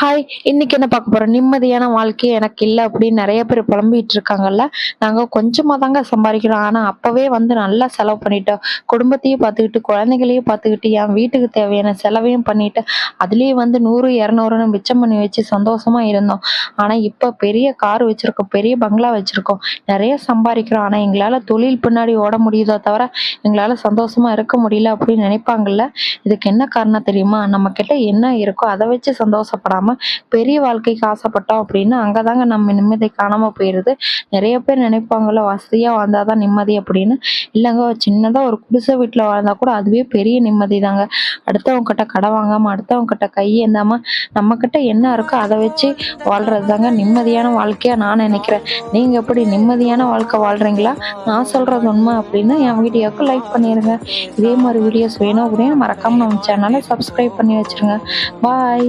Hi இன்னைக்கு என்ன பார்க்க போறோம்? நிம்மதியான வாழ்க்கை எனக்கு இல்லை அப்படின்னு நிறைய பேர் புலம்பிட்டு இருக்காங்கல்ல. நாங்கள் கொஞ்சமாக தாங்க சம்பாதிக்கிறோம். ஆனால் அப்போவே வந்து நல்லா செலவு பண்ணிட்டோம். குடும்பத்தையும் பார்த்துக்கிட்டு குழந்தைகளையும் பார்த்துக்கிட்டு என் வீட்டுக்கு தேவையான செலவையும் பண்ணிட்டு அதுலேயே வந்து நூறு இரநூறுன்னு மிச்சம் பண்ணி வச்சு சந்தோஷமா இருந்தோம். ஆனால் இப்போ பெரிய கார் வச்சுருக்கோம் பெரிய பங்களா வச்சுருக்கோம். நிறைய சம்பாதிக்கிறோம். ஆனால் எங்களால் தொழில் பின்னாடி ஓட முடியுதோ தவிர எங்களால் சந்தோஷமா இருக்க முடியல அப்படின்னு நினைப்பாங்கல்ல. இதுக்கு என்ன காரணம் தெரியுமா? நம்ம கிட்ட என்ன இருக்கோ அதை வச்சு இல்லாமல் பெரிய வாழ்க்கைக்கு ஆசைப்பட்டோம் அப்படின்னா அங்கதாங்க நம்ம நிம்மதி காணாம போயிடுது நிறைய பேர் நினைப்பாங்கல்ல வசதியா வாழ்ந்தாதான் நிம்மதி அப்படின்னு. இல்லைங்க சின்னதாக ஒரு குடிசை வீட்டில் வாழ்ந்தால் கூட அதுவே பெரிய நிம்மதி தாங்க அடுத்தவங்க கிட்ட கடை வாங்காம அடுத்தவங்க கிட்ட கையேந்தாம நம்ம கிட்ட என்ன இருக்கோ அதை வச்சு வாழ்றது தாங்க நிம்மதியான வாழ்க்கையா நான் நினைக்கிறேன். நீங்க எப்படி நிம்மதியான வாழ்க்கை வாழ்றீங்களா? நான் சொல்றது உண்மை அப்படின்னு என் வீடியோக்கு லைக் பண்ணிடுங்க இதே மாதிரி வீடியோஸ் வேணும் அப்படின்னு மறக்காமல் நம்ம சேனலை சப்ஸ்கிரைப் பண்ணி வச்சிருங்க. பாய்